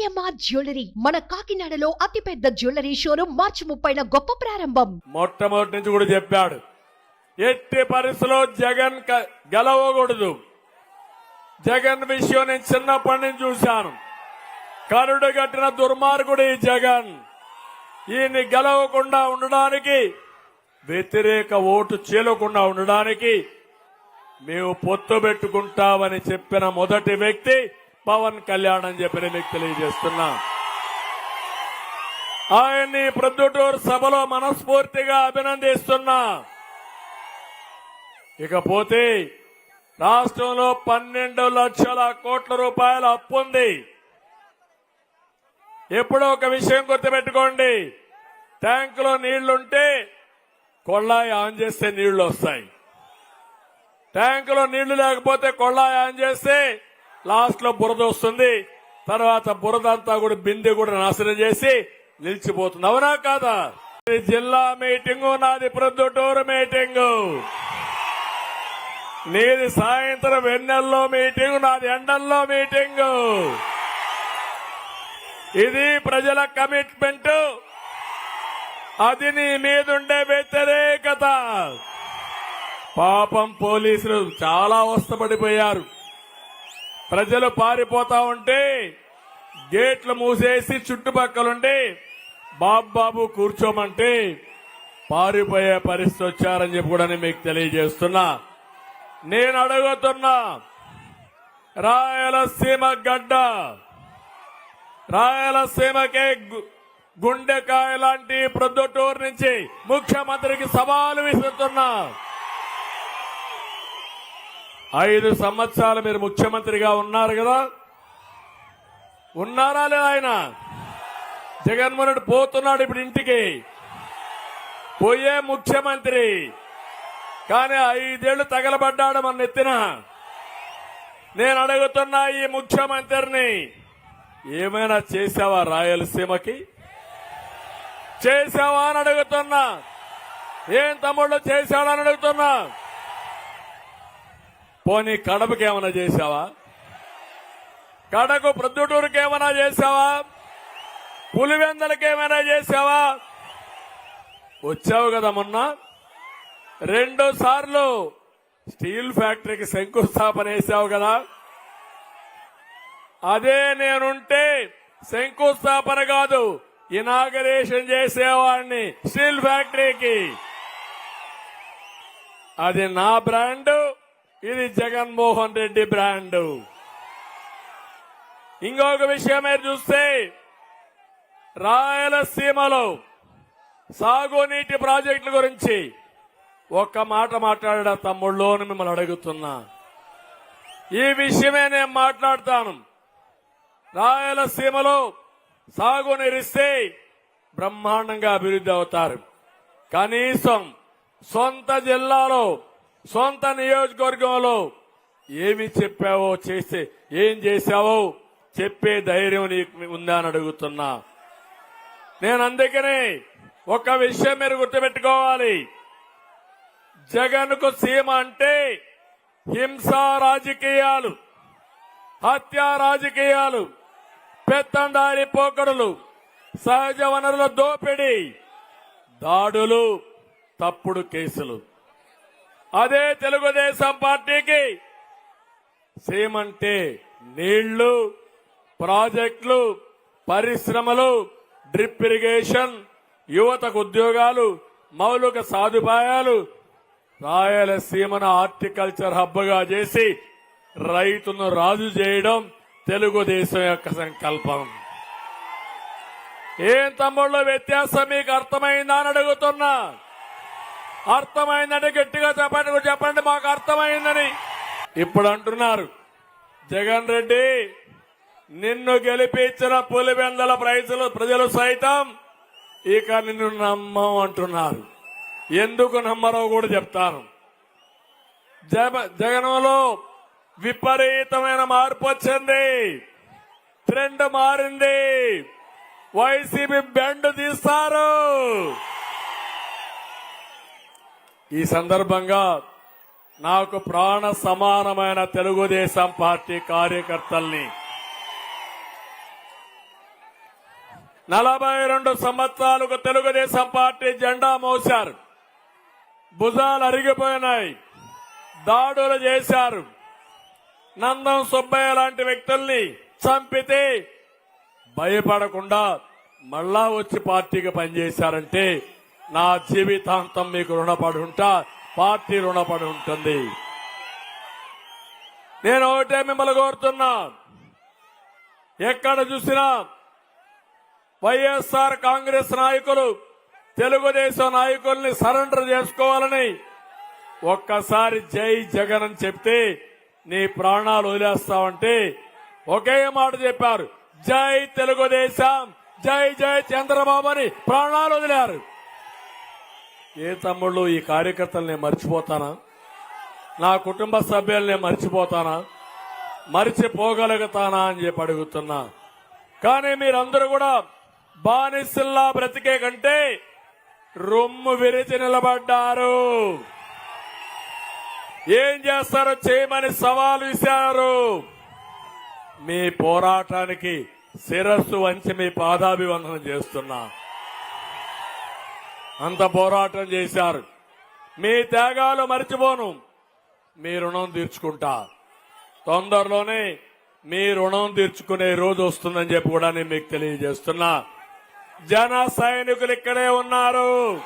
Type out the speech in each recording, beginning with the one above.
AMR jewellery? మన కాకినాడలో అతిపెద్ద జ్యువెలరీ షోరూమ్ మార్చి ముప్పైన గొప్ప ప్రారంభం. మొట్టమొదటి నుంచి కూడా చెప్పాడు. ఎట్టి పరిస్థితిలో జగన్ గెలవకూడదు. జగన్ విషయం నేను చిన్నప్పటి నుంచి చూశాను. కరుడు కట్టిన దుర్మార్గుడు ఈ జగన్. ఈయన్ని గెలవకుండా ఉండడానికి వ్యతిరేక ఓటు చీలకుండా ఉండడానికి మేము పొత్తు పెట్టుకుంటామని చెప్పిన మొదటి వ్యక్తి పవన్ కళ్యాణ్ అని చెప్పి నేను మీకు తెలియజేస్తున్నా. ఆయన్ని ప్రొద్దుటూరు సభలో మనస్ఫూర్తిగా అభినందిస్తున్నా. ఇకపోతే రాష్ట్రంలో పన్నెండు లక్షల కోట్ల రూపాయల అప్పు ఉంది. ఎప్పుడో ఒక విషయం గుర్తుపెట్టుకోండి. ట్యాంకులో నీళ్ళుంటే కొళ్ళాయి ఆన్ చేస్తే నీళ్ళు వస్తాయి. ట్యాంకులో నీళ్ళు లేకపోతే కొళ్ళాయి ఆన్ చేస్తే లాస్ట్లో బురద వస్తుంది. తర్వాత బురద అంతా కూడా బిందె కూడా నాశనం చేసి నిలిచిపోతుంది. అవునా కాదా? ఇది జిల్లా మీటింగు నాది ప్రొద్దుటూరు మీటింగు. నీది సాయంత్రం వెన్నెల్లో మీటింగ్ నాది ఎండల్లో మీటింగు. ఇది ప్రజల కమిట్మెంట్. అది నీ మీదుండే వ్యతిరేకత. పాపం పోలీసులు చాలా అవస్థపడిపోయారు. ప్రజలు పారిపోతా ఉంటే గేట్లు మూసేసి చుట్టుపక్కలుండి బాబు బాబు కూర్చోమంటే పారిపోయే పరిస్థితి వచ్చారని చెప్పి కూడా నేను మీకు తెలియజేస్తున్నా. నేను అడుగుతున్నా రాయలసీమ గడ్డ రాయలసీమకే గు- గుండెకాయ లాంటి ప్రొద్దుటూరు నుంచి ముఖ్యమంత్రికి సవాలు విసురుతున్నా. ఐదు సంవత్సరాలు మీరు ముఖ్యమంత్రిగా ఉన్నారు కదా? ఉన్నారా లేదా ఆయన? జగన్మోహన్ రెడ్డి పోతున్నాడు ఇప్పుడు ఇంటికి. పోయే ముఖ్యమంత్రి. కానీ ఐదేళ్ళు తగలబడ్డాడు మన నెత్తిన. నేను అడుగుతున్నా ఈ ముఖ్యమంత్రిని. ఏమైనా చేశావా రాయలసీమకి? చేశావా అని అడుగుతున్నా. ఏం తమ్ముళ్ళు చేశాడని అడుగుతున్నా. పోనీ కడపకి ఏమైనా చేశావా? కడకు ప్రొద్దుటూరుకి ఏమైనా చేశావా? పులివెందలకి ఏమైనా చేశావా? వచ్చావు కదా మొన్న. రెండోసార్లు స్టీల్ ఫ్యాక్టరీకి శంకుస్థాపన వేసావు కదా. అదే నేనుంటే శంకుస్థాపన కాదు ఇనాగరేషన్ చేసేవాడిని స్టీల్ ఫ్యాక్టరీకి. అది నా బ్రాండ్ ఇది జగన్మోహన్ రెడ్డి బ్రాండ్. ఇంకొక విషయం మీరు చూస్తే రాయలసీమలో సాగునీటి ప్రాజెక్టుల గురించి ఒక్క మాట మాట్లాడా తమ్ముళ్ళు మిమ్మల్ని అడుగుతున్నా. ఈ విషయమే నేను మాట్లాడతాను. రాయలసీమలో సాగునీరిస్తే బ్రహ్మాండంగా అభివృద్ధి అవుతారు. కనీసం సొంత జిల్లాలో సొంత నియోజకవర్గంలో ఏమి చెప్పావో చేస్తే ఏం చేశావో చెప్పే ధైర్యం నీకు ఉందా అని అడుగుతున్నా. నేను అందుకనే ఒక విషయం మీరు గుర్తుపెట్టుకోవాలి. జగన్కు సీమ అంటే హింసా రాజకీయాలు హత్య రాజకీయాలు పెత్తందారి పోకడులు సహజ వనరుల దోపిడీ దాడులు తప్పుడు కేసులు. అదే తెలుగుదేశం పార్టీకి. సీమంటే నీళ్ళు ప్రాజెక్టులు పరిశ్రమలు డ్రిప్ ఇరిగేషన్ యువతకు ఉద్యోగాలు మౌలిక సదుపాయాలు రాయలసీమను హార్టికల్చర్ హబ్గా చేసి రైతును రాజు చేయడం తెలుగుదేశం యొక్క సంకల్పం. ఏం తమ్ముళ్ళ వ్యత్యాసం మీకు అర్థమైందా అని అడుగుతున్నా. అర్థమైందంటే గట్టిగా చెప్పండి చెప్పండి మాకు అర్థమైందని. ఇప్పుడు అంటున్నారు జగన్ రెడ్డి నిన్ను గెలిపించిన పులివెందల ప్రజలు ప్రజలు సైతం ఇక నిన్ను నమ్మం అంటున్నారు. ఎందుకు నమ్మరో కూడా చెప్తాను. జగ- జగనంలో విపరీతమైన మార్పు వచ్చింది. ట్రెండ్ మారింది. వైసీపీ బెండ్ తీస్తారు. ఈ సందర్భంగా నాకు ప్రాణ సమానమైన తెలుగుదేశం పార్టీ కార్యకర్తల్ని నలభై రెండు సంవత్సరాలకు తెలుగుదేశం పార్టీ జెండా మోశారు. భుజాలు అరిగిపోయినాయి. దాడులు చేశారు. నందం సుబ్బయ్య లాంటి వ్యక్తుల్ని చంపితే భయపడకుండా మళ్ళా వచ్చి పార్టీకి పనిచేశారంటే నా జీవితాంతం మీకు రుణపడి ఉంటా పార్టీ రుణపడి ఉంటుంది. నేను ఒకటే మిమ్మల్ని కోరుతున్నా. ఎక్కడ చూసినా వైఎస్ఆర్ కాంగ్రెస్ నాయకులు తెలుగుదేశం నాయకుల్ని సరెండర్ చేసుకోవాలని ఒక్కసారి జై జగన్ అని చెప్తే నీ ప్రాణాలు వదిలేస్తావంటే ఒకే మాట చెప్పారు. జై తెలుగుదేశం జై జై చంద్రబాబు అని ప్రాణాలు వదిలారు. ఏ తమ్ముళ్ళు ఈ కార్యకర్తలు నేను మర్చిపోతానా? నా కుటుంబ సభ్యుల్ని మర్చిపోతానా? మర్చిపోగలుగుతానా అని చెప్పి అడుగుతున్నా. కానీ మీరందరూ కూడా బానిసల్లా బ్రతికే కంటే రొమ్ము విరిచి నిలబడ్డారు. ఏం చేస్తారో చేయమని సవాలు ఇచ్చారు మీ పోరాటానికి శిరస్సు వంచి మీ పాదాభివందనం చేస్తున్నా. అంత పోరాటం చేశారు. మీ త్యాగాలు మర్చిపోను. మీ రుణం తీర్చుకుంటా. తొందరలోనే మీ రుణం తీర్చుకునే రోజు వస్తుందని చెప్పి కూడా నేను మీకు తెలియజేస్తున్నా. జన సైనికులు ఇక్కడే ఉన్నారు.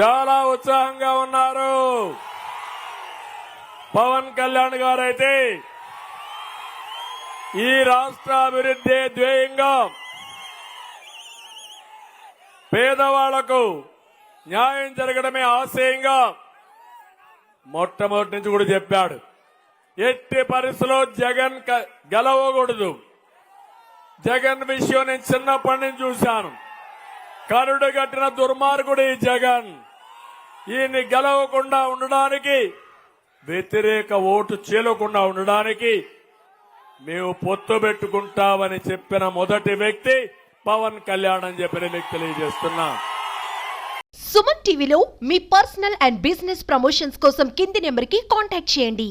చాలా ఉత్సాహంగా ఉన్నారు. పవన్ కళ్యాణ్ గారైతే ఈ రాష్ట్ర అభివృద్ధి ధ్యేయంగా పేదవాళ్ళకు న్యాయం జరగడమే ఆశయంగా మొట్టమొదటి నుంచి కూడా చెప్పాడు. ఎట్టి పరిస్థితిలో జగన్ గెలవకూడదు. జగన్ విషయం నేను చిన్నప్పటి నుంచి చూశాను. కరుడు కట్టిన దుర్మార్గుడు ఈ జగన్. ఈయన్ని గెలవకుండా ఉండడానికి వ్యతిరేక ఓటు చీలకుండా ఉండడానికి మేము పొత్తు పెట్టుకుంటామని చెప్పిన మొదటి వ్యక్తి పవన్ కళ్యాణ్ అని చెప్పి నేను మీకు తెలియజేస్తున్నా. సుమన్ టీవీలో మీ పర్సనల్ అండ్ బిజినెస్ ప్రమోషన్స్ కోసం కింది నెంబర్కి కాంటాక్ట్ చేయండి.